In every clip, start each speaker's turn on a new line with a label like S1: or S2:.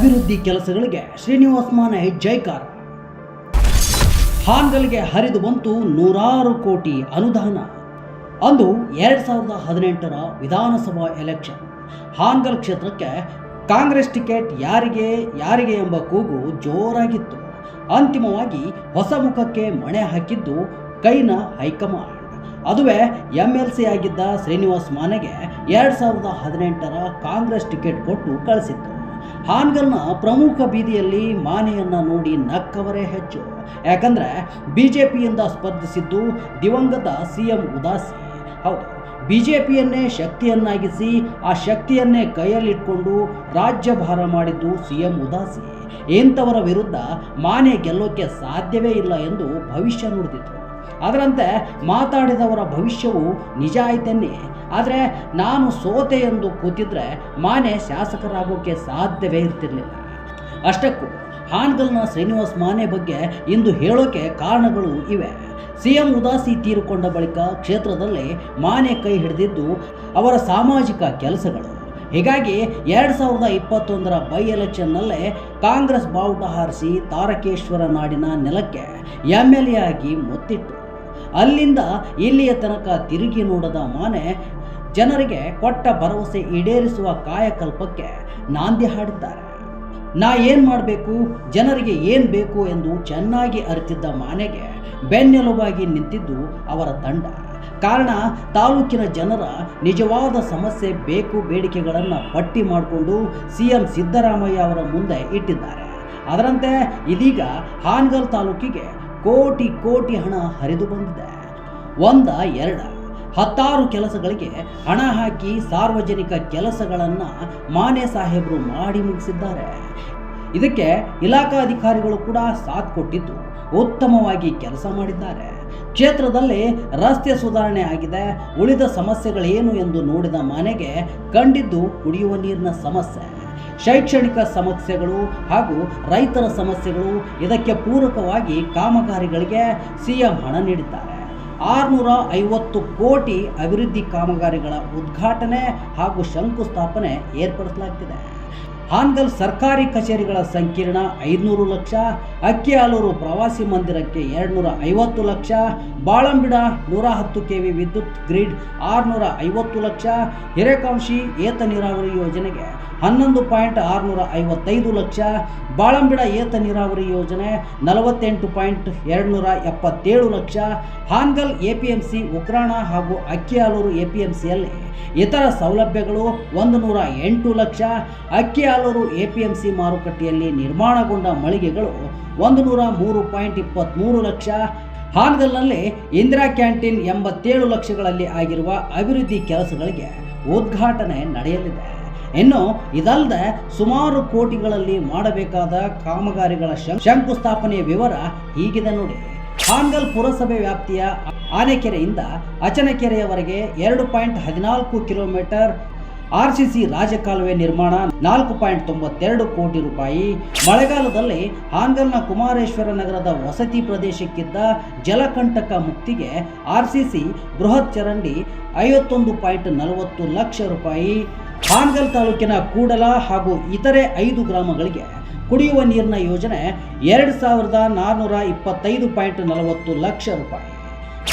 S1: ಅಭಿವೃದ್ಧಿ ಕೆಲಸಗಳಿಗೆ ಶ್ರೀನಿವಾಸ್ ಮಾನೆ ಜೈಕಾರ ಹಾನ್ಗಳಿಗೆ ಹರಿದು ಬಂತು ನೂರಾರು ಕೋಟಿ ಅನುದಾನ ಅಂದು ಎರಡು ಸಾವಿರದ ಹದಿನೆಂಟರ ವಿಧಾನಸಭಾ ಎಲೆಕ್ಷನ್ ಹಾನ್ಗಲ್ ಕ್ಷೇತ್ರಕ್ಕೆ ಕಾಂಗ್ರೆಸ್ ಟಿಕೆಟ್ ಯಾರಿಗೆ ಯಾರಿಗೆ ಎಂಬ ಕೂಗು ಜೋರಾಗಿತ್ತು ಅಂತಿಮವಾಗಿ ಹೊಸ ಮುಖಕ್ಕೆ ಮಣೆ ಹಾಕಿದ್ದು ಕೈನ ಹೈಕಮಾಂಡ್ ಅದುವೇ ಎಂಎಲ್ಸಿ ಎಲ್ ಸಿ ಆಗಿದ್ದ ಶ್ರೀನಿವಾಸ್ ಮಾನೆಗೆ ಎರಡು ಸಾವಿರದ ಹದಿನೆಂಟರ ಕಾಂಗ್ರೆಸ್ ಟಿಕೆಟ್ ಕೊಟ್ಟು ಕಳಿಸಿತ್ತು ಹಾನ್ಗಲ್ನ ಪ್ರಮುಖ ಬೀದಿಯಲ್ಲಿ ಮಾನೆಯನ್ನು ನೋಡಿ ನಕ್ಕವರೇ ಹೆಚ್ಚು ಯಾಕಂದರೆ ಬಿ ಜೆ ಪಿಯಿಂದ ಸ್ಪರ್ಧಿಸಿದ್ದು ದಿವಂಗತ ಸಿ ಎಂ ಉದಾಸಿ ಹೌದು ಬಿ ಜೆ ಪಿಯನ್ನೇ ಶಕ್ತಿಯನ್ನಾಗಿಸಿ ಆ ಶಕ್ತಿಯನ್ನೇ ಕೈಯಲ್ಲಿಟ್ಕೊಂಡು ರಾಜ್ಯಭಾರ ಮಾಡಿದ್ದು ಸಿ ಎಂ ಉದಾಸಿ ಎಂಥವರ ವಿರುದ್ಧ ಮಾನೆ ಗೆಲ್ಲೋಕ್ಕೆ ಸಾಧ್ಯವೇ ಇಲ್ಲ ಎಂದು ಭವಿಷ್ಯ ನುಡಿದಿತ್ತು ಅದರಂತೆ ಮಾತಾಡಿದವರ ಭವಿಷ್ಯವು ನಿಜ ಆಯ್ತನ್ನೇ ಆದರೆ ನಾನು ಸೋತೆ ಎಂದು ಕೂತಿದ್ರೆ ಮಾನೆ ಶಾಸಕರಾಗೋಕ್ಕೆ ಸಾಧ್ಯವೇ ಇರ್ತಿರಲಿಲ್ಲ ಅಷ್ಟಕ್ಕೂ ಹಾನಗಲ್ನ ಶ್ರೀನಿವಾಸ್ ಮಾನೆ ಬಗ್ಗೆ ಇಂದು ಹೇಳೋಕೆ ಕಾರಣಗಳು ಇವೆ ಸಿ ಎಂ ಉದಾಸಿ ತೀರಿಕೊಂಡ ಬಳಿಕ ಕ್ಷೇತ್ರದಲ್ಲಿ ಮಾನೆ ಕೈ ಹಿಡಿದಿದ್ದು ಅವರ ಸಾಮಾಜಿಕ ಕೆಲಸಗಳು ಹೀಗಾಗಿ ಎರಡು ಸಾವಿರದ ಇಪ್ಪತ್ತೊಂದರ ಬೈ ಎಲೆಕ್ಷನ್ನಲ್ಲೇ ಕಾಂಗ್ರೆಸ್ ಬಾವುಟ ಹಾರಿಸಿ ತಾರಕೇಶ್ವರ ನಾಡಿನ ನೆಲಕ್ಕೆ ಎಮ್ ಎಲ್ ಎ ಆಗಿ ಮುತ್ತಿಟ್ಟು ಅಲ್ಲಿಂದ ಇಲ್ಲಿಯ ತನಕ ತಿರುಗಿ ನೋಡದ ಮಾನೆ ಜನರಿಗೆ ಕೊಟ್ಟ ಭರವಸೆ ಈಡೇರಿಸುವ ಕಾಯಕಲ್ಪಕ್ಕೆ ನಾಂದಿ ಹಾಡಿದ್ದಾರೆ ನಾ ಏನು ಮಾಡಬೇಕು ಜನರಿಗೆ ಏನು ಬೇಕು ಎಂದು ಚೆನ್ನಾಗಿ ಅರಿತಿದ್ದ ಮಾನೆಗೆ ಬೆನ್ನೆಲುಬಾಗಿ ನಿಂತಿದ್ದು ಅವರ ತಂಡ ಕಾರಣ ತಾಲೂಕಿನ ಜನರ ನಿಜವಾದ ಸಮಸ್ಯೆ ಬೇಕು ಬೇಡಿಕೆಗಳನ್ನು ಪಟ್ಟಿ ಮಾಡಿಕೊಂಡು ಸಿ ಎಂ ಸಿದ್ದರಾಮಯ್ಯ ಅವರ ಮುಂದೆ ಇಟ್ಟಿದ್ದಾರೆ ಅದರಂತೆ ಇದೀಗ ಹಾನಗಲ್ ತಾಲೂಕಿಗೆ ಕೋಟಿ ಕೋಟಿ ಹಣ ಹರಿದು ಬಂದಿದೆ ಒಂದ ಎರಡ ಹತ್ತಾರು ಕೆಲಸಗಳಿಗೆ ಹಣ ಹಾಕಿ ಸಾರ್ವಜನಿಕ ಕೆಲಸಗಳನ್ನು ಮಾನೆ ಸಾಹೇಬರು ಮಾಡಿ ಮುಗಿಸಿದ್ದಾರೆ ಇದಕ್ಕೆ ಇಲಾಖಾ ಅಧಿಕಾರಿಗಳು ಕೂಡ ಸಾಥ್ ಕೊಟ್ಟಿದ್ದು ಉತ್ತಮವಾಗಿ ಕೆಲಸ ಮಾಡಿದ್ದಾರೆ ಕ್ಷೇತ್ರದಲ್ಲಿ ರಸ್ತೆ ಸುಧಾರಣೆ ಆಗಿದೆ ಉಳಿದ ಸಮಸ್ಯೆಗಳೇನು ಎಂದು ನೋಡಿದ ಮನೆಗೆ ಕಂಡಿದ್ದು ಕುಡಿಯುವ ನೀರಿನ ಸಮಸ್ಯೆ ಶೈಕ್ಷಣಿಕ ಸಮಸ್ಯೆಗಳು ಹಾಗೂ ರೈತರ ಸಮಸ್ಯೆಗಳು ಇದಕ್ಕೆ ಪೂರಕವಾಗಿ ಕಾಮಗಾರಿಗಳಿಗೆ ಸಿಎಂ ಹಣ ನೀಡಿದ್ದಾರೆ ಆರುನೂರ ಐವತ್ತು ಕೋಟಿ ಅಭಿವೃದ್ಧಿ ಕಾಮಗಾರಿಗಳ ಉದ್ಘಾಟನೆ ಹಾಗೂ ಶಂಕುಸ್ಥಾಪನೆ ಏರ್ಪಡಿಸಲಾಗ್ತಿದೆ ಹಾನ್ಗಲ್ ಸರ್ಕಾರಿ ಕಚೇರಿಗಳ ಸಂಕೀರ್ಣ ಐದುನೂರು ಲಕ್ಷ ಅಕ್ಕಿ ಆಲೂರು ಪ್ರವಾಸಿ ಮಂದಿರಕ್ಕೆ ಎರಡುನೂರ ಐವತ್ತು ಲಕ್ಷ ಬಾಳಂಬಿಡ ನೂರ ಹತ್ತು ಕೆ ವಿ ವಿದ್ಯುತ್ ಗ್ರಿಡ್ ಆರುನೂರ ಐವತ್ತು ಲಕ್ಷ ಹಿರೇಕಾಂಶಿ ಏತ ನೀರಾವರಿ ಯೋಜನೆಗೆ ಹನ್ನೊಂದು ಪಾಯಿಂಟ್ ಆರುನೂರ ಐವತ್ತೈದು ಲಕ್ಷ ಬಾಳಂಬಿಡ ಏತ ನೀರಾವರಿ ಯೋಜನೆ ನಲವತ್ತೆಂಟು ಪಾಯಿಂಟ್ ಎರಡುನೂರ ಎಪ್ಪತ್ತೇಳು lakh Hangal A P M C ಉಕ್ರಾಣ ಹಾಗೂ ಅಕ್ಕಿಹಾಲೂರು ಎ ಪಿ ಎಂ ಸಿಯಲ್ಲಿ ಇತರ ಸೌಲಭ್ಯಗಳು ಒಂದು ನೂರ ಎಂಟು ಲಕ್ಷ ಅಕ್ಕಿ ಬೆಂಗಳೂರು ಎಪಿಎಂಸಿ ಮಾರುಕಟ್ಟೆಯಲ್ಲಿ ನಿರ್ಮಾಣಗೊಂಡ ಮಳಿಗೆಗಳು ಒಂದು ಮೂರು ಪಾಯಿಂಟ್ ಇಪ್ಪತ್ತ್ಮೂರು ಲಕ್ಷ ಹಾನಗಲ್ನಲ್ಲಿ ಇಂದಿರಾ ಕ್ಯಾಂಟೀನ್ ಎಂಬತ್ತೇಳು ಲಕ್ಷಗಳಲ್ಲಿ ಆಗಿರುವ ಅಭಿವೃದ್ಧಿ ಕೆಲಸಗಳಿಗೆ ಉದ್ಘಾಟನೆ ನಡೆಯಲಿದೆ ಇನ್ನು ಇದಲ್ಲದೆ ಸುಮಾರು ಕೋಟಿಗಳಲ್ಲಿ ಮಾಡಬೇಕಾದ ಕಾಮಗಾರಿಗಳ ಶಂಕುಸ್ಥಾಪನೆಯ ವಿವರ ಹೀಗಿದೆ ನೋಡಿ ಹಾನಗಲ್ ಪುರಸಭೆ ವ್ಯಾಪ್ತಿಯ ಆನೆಕೆರೆಯಿಂದ ಅಚನಕೆರೆಯವರೆಗೆ ಎರಡು ಪಾಯಿಂಟ್ ಹದಿನಾಲ್ಕು ಕಿಲೋಮೀಟರ್ ಆರ್ಸಿಸಿ ರಾಜಕಾಲುವೆ ನಿರ್ಮಾಣ ನಾಲ್ಕು ಪಾಯಿಂಟ್ ತೊಂಬತ್ತೆರಡು ಕೋಟಿ ರೂಪಾಯಿ ಮಳೆಗಾಲದಲ್ಲಿ ಹಾಂಗಲ್ನ ಕುಮಾರೇಶ್ವರ ನಗರದ ವಸತಿ ಪ್ರದೇಶಕ್ಕಿದ್ದ ಜಲಕಂಟಕ ಮುಕ್ತಿಗೆ ಆರ್ಸಿಸಿ ಬೃಹತ್ ಚರಂಡಿ ಐವತ್ತೊಂದು ಪಾಯಿಂಟ್ ನಲವತ್ತು ಲಕ್ಷ ರೂಪಾಯಿ ಹಾನ್ಗಲ್ ತಾಲೂಕಿನ ಕೂಡಲ ಹಾಗೂ ಇತರೆ ಐದು ಗ್ರಾಮಗಳಿಗೆ ಕುಡಿಯುವ ನೀರಿನ ಯೋಜನೆ ಎರಡು ಸಾವಿರದ ನಾನ್ನೂರ ಇಪ್ಪತ್ತೈದು ಪಾಯಿಂಟ್ ನಲವತ್ತು ಲಕ್ಷ ರೂಪಾಯಿ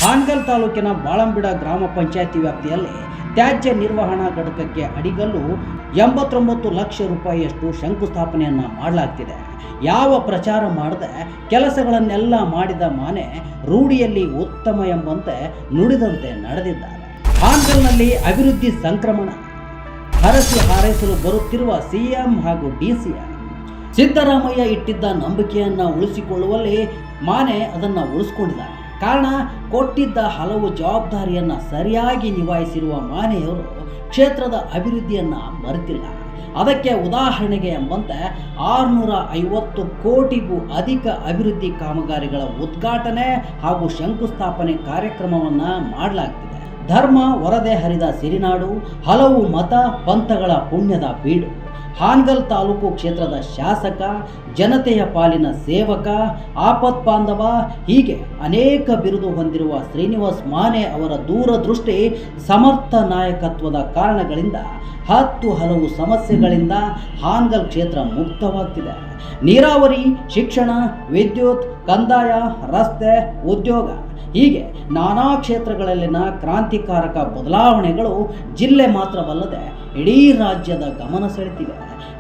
S1: ಹಾನ್ಗಲ್ ತಾಲೂಕಿನ ಬಾಳಂಬಿಡ ಗ್ರಾಮ ಪಂಚಾಯಿತಿ ವ್ಯಾಪ್ತಿಯಲ್ಲಿ ತ್ಯಾಜ್ಯ ನಿರ್ವಹಣಾ ಘಟಕಕ್ಕೆ ಅಡಿಗಲ್ಲು ಎಂಬತ್ತೊಂಬತ್ತು ಲಕ್ಷ ರೂಪಾಯಿಯಷ್ಟು ಶಂಕುಸ್ಥಾಪನೆಯನ್ನು ಮಾಡಲಾಗ್ತಿದೆ ಯಾವ ಪ್ರಚಾರ ಮಾಡದೆ ಕೆಲಸಗಳನ್ನೆಲ್ಲ ಮಾಡಿದ ಮಾನೆ ರೂಢಿಯಲ್ಲಿ ಉತ್ತಮ ಎಂಬಂತೆ ನುಡಿದಂತೆ ನಡೆದಿದ್ದಾರೆ ಹಾನ್ಗಲ್ನಲ್ಲಿ ಅಭಿವೃದ್ಧಿ ಸಂಕ್ರಮಣ ಹರಸಿ ಹಾರೈಸಲು ಬರುತ್ತಿರುವ ಸಿಎಂ ಹಾಗೂ ಡಿಸಿಎಂ ಸಿದ್ದರಾಮಯ್ಯ ಇಟ್ಟಿದ್ದ ನಂಬಿಕೆಯನ್ನು ಉಳಿಸಿಕೊಳ್ಳುವಲ್ಲಿ ಮಾನೆ ಅದನ್ನು ಉಳಿಸ್ಕೊಂಡಿದ್ದಾರೆ ಕಾರಣ ಕೊಟ್ಟಿದ್ದ ಹಲವು ಜವಾಬ್ದಾರಿಯನ್ನು ಸರಿಯಾಗಿ ನಿಭಾಯಿಸಿರುವ ಮಾನೆಯವರು ಕ್ಷೇತ್ರದ ಅಭಿವೃದ್ಧಿಯನ್ನು ಮರೆತಿಲ್ಲ ಅದಕ್ಕೆ ಉದಾಹರಣೆಗೆ ಎಂಬಂತೆ ಆರುನೂರ ಐವತ್ತು ಕೋಟಿಗೂ ಅಧಿಕ ಅಭಿವೃದ್ಧಿ ಕಾಮಗಾರಿಗಳ ಉದ್ಘಾಟನೆ ಹಾಗೂ ಶಂಕುಸ್ಥಾಪನೆ ಕಾರ್ಯಕ್ರಮವನ್ನು ಮಾಡಲಾಗ್ತಿದೆ ಧರ್ಮ ಹೊರದೆ ಹರಿದ ಸಿರಿನಾಡು ಹಲವು ಮತ ಪಂಥಗಳ ಪುಣ್ಯದ ಬೀಡು ಹಾನಗಲ್ ತಾಲೂಕು ಕ್ಷೇತ್ರದ ಶಾಸಕ ಜನತೆಯ ಪಾಲಿನ ಸೇವಕ ಆಪತ್ ಬಾಂಧವ ಹೀಗೆ ಅನೇಕ ಬಿರುದು ಹೊಂದಿರುವ ಶ್ರೀನಿವಾಸ್ ಮಾನೆ ಅವರ ದೂರದೃಷ್ಟಿ ಸಮರ್ಥ ನಾಯಕತ್ವದ ಕಾರಣಗಳಿಂದ ಹತ್ತು ಹಲವು ಸಮಸ್ಯೆಗಳಿಂದ ಹಾನಗಲ್ ಕ್ಷೇತ್ರ ಮುಕ್ತವಾಗ್ತಿದೆ ನೀರಾವರಿ ಶಿಕ್ಷಣ ವಿದ್ಯುತ್ ಕಂದಾಯ ರಸ್ತೆ ಉದ್ಯೋಗ ಹೀಗೆ ನಾನಾ ಕ್ಷೇತ್ರಗಳಲ್ಲಿನ ಕ್ರಾಂತಿಕಾರಕ ಬದಲಾವಣೆಗಳು ಜಿಲ್ಲೆ ಮಾತ್ರವಲ್ಲದೆ ಇಡೀ ರಾಜ್ಯದ ಗಮನ ಸೆಳೆತಿವೆ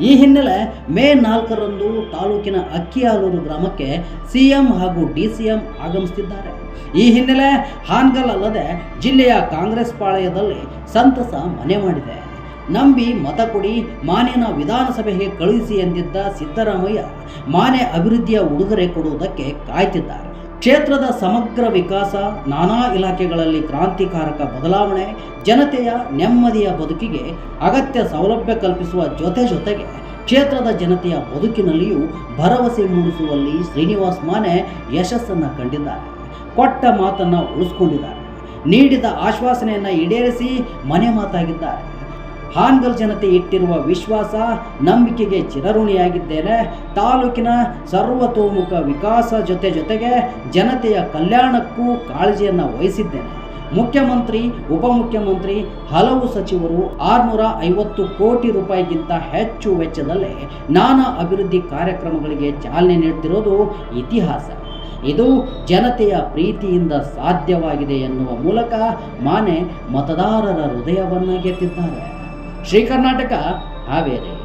S1: ಈ ಹಿನ್ನೆಲೆ ಮೇ ನಾಲ್ಕರಂದು ತಾಲೂಕಿನ ಅಕ್ಕಿಯಾಲೂರು ಗ್ರಾಮಕ್ಕೆ ಸಿಎಂ ಹಾಗೂ ಡಿ ಸಿ ಎಂ ಆಗಮಿಸುತ್ತಿದ್ದಾರೆ ಈ ಹಿನ್ನೆಲೆ ಹಾನ್ಗಲ್ ಅಲ್ಲದೆ ಜಿಲ್ಲೆಯ ಕಾಂಗ್ರೆಸ್ ಪಾಳಯದಲ್ಲಿ ಸಂತಸ ಮನೆ ಮಾಡಿದೆ ನಂಬಿ ಮತ ಕೊಡಿ ಮಾನೇನ ವಿಧಾನಸಭೆಗೆ ಕಳುಹಿಸಿ ಎಂದಿದ್ದ ಸಿದ್ದರಾಮಯ್ಯ ಮಾನೆ ಅಭಿವೃದ್ಧಿಯ ಉಡುಗೊರೆ ಕೊಡುವುದಕ್ಕೆ ಕಾಯ್ತಿದ್ದಾರೆ ಕ್ಷೇತ್ರದ ಸಮಗ್ರ ವಿಕಾಸ ನಾನಾ ಇಲಾಖೆಗಳಲ್ಲಿ ಕ್ರಾಂತಿಕಾರಕ ಬದಲಾವಣೆ ಜನತೆಯ ನೆಮ್ಮದಿಯ ಬದುಕಿಗೆ ಅಗತ್ಯ ಸೌಲಭ್ಯ ಕಲ್ಪಿಸುವ ಜೊತೆ ಜೊತೆಗೆ ಕ್ಷೇತ್ರದ ಜನತೆಯ ಬದುಕಿನಲ್ಲಿಯೂ ಭರವಸೆ ಮೂಡಿಸುವಲ್ಲಿ ಶ್ರೀನಿವಾಸ್ ಮಾನೆ ಯಶಸ್ಸನ್ನು ಕಂಡಿದ್ದಾರೆ ಕೊಟ್ಟ ಮಾತನ್ನು ಉಳಿಸ್ಕೊಂಡಿದ್ದಾರೆ ನೀಡಿದ ಆಶ್ವಾಸನೆಯನ್ನು ಈಡೇರಿಸಿ ಮನೆ ಮಾತಾಗಿದ್ದಾರೆ ಹಾನ್ಗಲ್ ಜನತೆ ಇಟ್ಟಿರುವ ವಿಶ್ವಾಸ ನಂಬಿಕೆಗೆ ಚಿರಋಣಿಯಾಗಿದ್ದೇನೆ ತಾಲೂಕಿನ ಸರ್ವತೋಮುಖ ವಿಕಾಸ ಜೊತೆ ಜೊತೆಗೆ ಜನತೆಯ ಕಲ್ಯಾಣಕ್ಕೂ ಕಾಳಜಿಯನ್ನು ವಹಿಸಿದ್ದೇನೆ ಮುಖ್ಯಮಂತ್ರಿ ಉಪಮುಖ್ಯಮಂತ್ರಿ ಹಲವು ಸಚಿವರು ಆರುನೂರ ಐವತ್ತು ಕೋಟಿ ರೂಪಾಯಿಗಿಂತ ಹೆಚ್ಚು ವೆಚ್ಚದಲ್ಲಿ ನಾನಾ ಅಭಿವೃದ್ಧಿ ಕಾರ್ಯಕ್ರಮಗಳಿಗೆ ಚಾಲನೆ ನೀಡುತ್ತಿರುವುದು ಇತಿಹಾಸ ಇದು ಜನತೆಯ ಪ್ರೀತಿಯಿಂದ ಸಾಧ್ಯವಾಗಿದೆ ಎನ್ನುವ ಮೂಲಕ ಮಾನೆ ಮತದಾರರ ಹೃದಯವನ್ನು ಗೆದ್ದಿದ್ದಾರೆ ಶ್ರೀ ಕರ್ನಾಟಕ ಹಾವೇರಿ